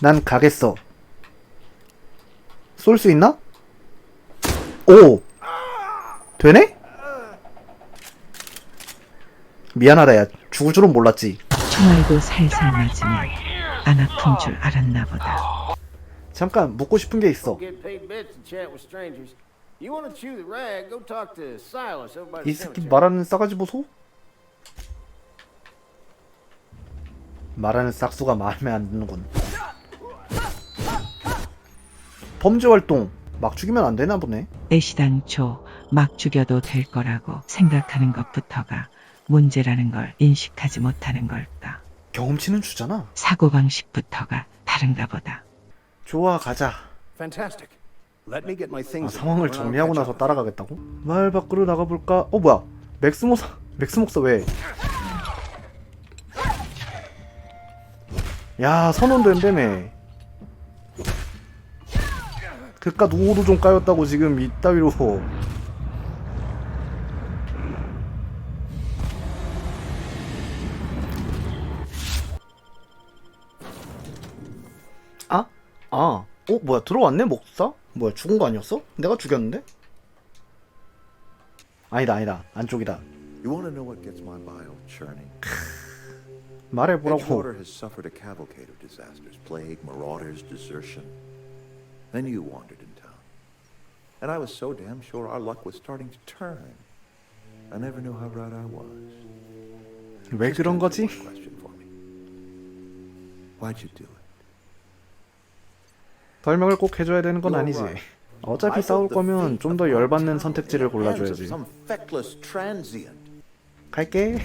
난 가겠어. 쏠 수 있나? 오! 되네? 미안하다, 야. 죽을 줄은 몰랐지. 총알도 살살 맞으면 안 아픈 줄 알았나 보다. 잠깐, 묻고 싶은 게 있어. Get paid bits to chat with strangers. You want to chew the rag? Go talk to Silas over by the 이 새끼 cemetery. 말하는 싸가지 보소? 말하는 싹수가 마음에 안 드는군. 범죄 활동 막 죽이면 안 되나 보네. 애시당초 막 죽여도 될 거라고 생각하는 것부터가 문제라는 걸 인식하지 못하는 걸까. 경험치는 주잖아. 사고방식부터가 다른가 보다. 좋아, 가자. Fantastic. Let me get my 아, things. 상황을 and I'll 정리하고 나서. 따라가겠다고? 마을 밖으로 나가볼까? 어 뭐야? 맥스 목사 맥스 목사 왜? 야 선언된다며 그깟 우호도 좀 까였다고 지금 이따위로 아? 아, 어 뭐야 들어왔네 목사? 뭐야 죽은 거 아니었어? 내가 죽였는데? 아니다 아니다 안쪽이다 You want to know what gets my bile churning? 말해보라고 Edgewater has suffered a cavalcade of disasters plague, marauders, desertion. Then you wandered in town. And I was so damn sure our luck was starting to turn. I never knew how right I was. 왜 그런 거지? question for me. Why'd you do it? 설명을 꼭 해줘야 되는 건 아니지. 어차피 싸울 거면 좀 더 열받는 선택지를 골라줘야지 Some feckless transient. 갈게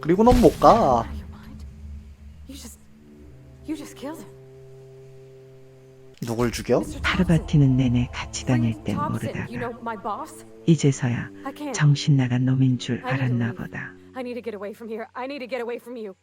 그리고 넌 못 가 your mind? You just, you just killed him. 누굴 죽여? Mr. 하루 Thompson. 버티는 내내 같이 다닐 땐 모르다가. 이제서야. 정신 나간 놈인 줄 알았나. 보다. I need to get away from here. I need to get away from you.